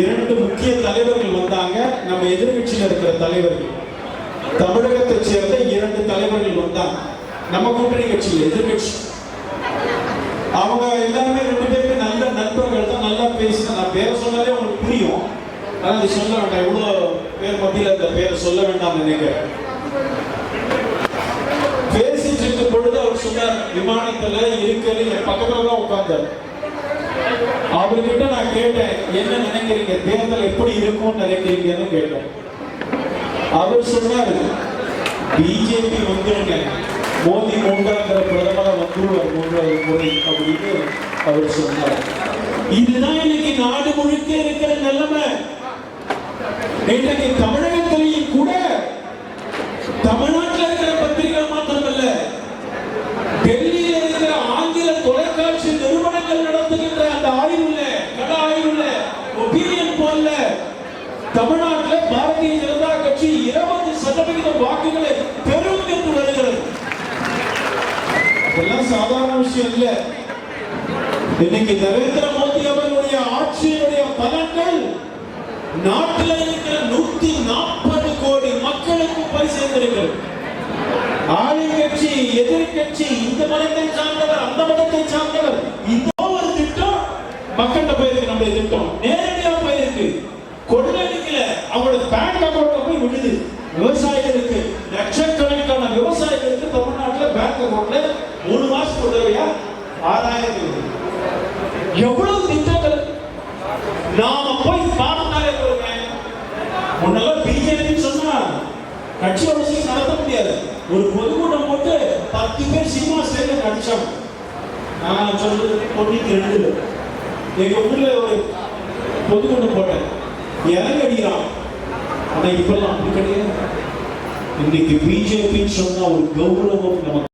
இரண்டு முக்கிய தலைவர்கள் வந்தாங்க. நம்ம எதிர்கட்சியில் இருக்கிற தலைவர்கள். தமிழகத்தை சேர்ந்த இரண்டு தலைவர்கள் வந்தாங்க. நம்ம கூட்டணி கட்சியில் எதிர்கட்சி அவங்க எல்லாருமே ரெண்டு பேருமே நல்ல நண்பர்கள் தான் நல்லா பேசின நான் பேரை சொன்னாலே உங்களுக்கு புரியும். ஆனால் அது சொல்ல வேண்டாம். எவ்வளோ பேர் மத்தியில் அந்த பேரை சொல்ல வேண்டாம் நினைக்கிறேன். பேசிட்டு இருக்கும் பொழுது அவர் சொன்னார் விமானத்தில் இருக்கிறது என் பக்கத்தில் தான் உட்கார்ந்தார். அவர்கிட்ட நான் கேட்டேன் என்ன நினைக்கிறீங்க? தேர்தல் எப்படி இருக்கும்னு நினைக்கிறீங்கன்னு கேட்டேன். அவர் சொன்னாரு பிஜேபி வந்துருங்க. மோடி மூன்றாங்கிற பிரதமரை வந்துருவார் மூன்றாவது முறை அப்படின்னு அவர் சொன்னார். இதுதான் இன்னைக்கு நாடு முழுக்க இருக்கிற நிலைமை. இன்றைக்கு தமிழகத்திலேயும் கூட தமிழ்நாட்டில் இருக்கிற பத்திரிகை மாத்திரமல்ல டெல்லியில் இருக்கிற ஆங்கில தொலைக்காட்சி நிறுவனங்கள் நடத்துகிற அந்த கட போல்ல. தமிழ்நாட்டில் பாரதிய ஜனதா கட்சி இருபது சதவிகிதம் வாக்குகளை என்று வருகிறது. சாதாரண விஷயம் இல்ல. இன்னைக்கு நரேந்திர மோடி அவர்களுடைய ஆட்சியினுடைய பலன்கள் நாட்டில் இருக்கிற நூத்தி நாற்பது கோடி மக்களுக்கு போய் சேர்ந்திருக்கிறது ஆளுங்கட்சி எதிர்கட்சி இந்த மதத்தை சார்ந்தவர் அந்த மக்கள்கிட்ட போயிருக்கு நம்முடைய திட்டம். நேரடியாக போயிருக்கு. கொள்ளடிக்கல. அவங்களோட பேங்க் அக்கௌண்ட்ல போய் விழுது. விவசாயிகளுக்கு லட்சக்கணக்கான விவசாயிகளுக்கு தமிழ்நாட்டில் பேங்க் அக்கௌண்ட்ல மூணு மாசம் உதவியா ஆறாயிரம் எவ்வளவு திட்டங்கள்? நாம போய் பார்த்தாலே போதுங்க முன்னெல்லாம் பிஜேபி சொன்னா கட்சி அரசியல் நடத்த முடியாது. ஒரு பொதுக்கூட்டம் போட்டு பத்து பேர் சினிமா ஸ்டைல நடிச்சாங்க. நான் சொல்றது தொண்ணூத்தி ரெண்டு. எங்க ஊர்ல ஒரு பொதுக்கூட்டம் போட்டேன். இறங்க அடிக்கிறான் ஆனா இப்பெல்லாம் அப்படி கிடையாது. இன்னைக்கு பிஜேபி சொன்னா ஒரு கௌரவம் நமக்கு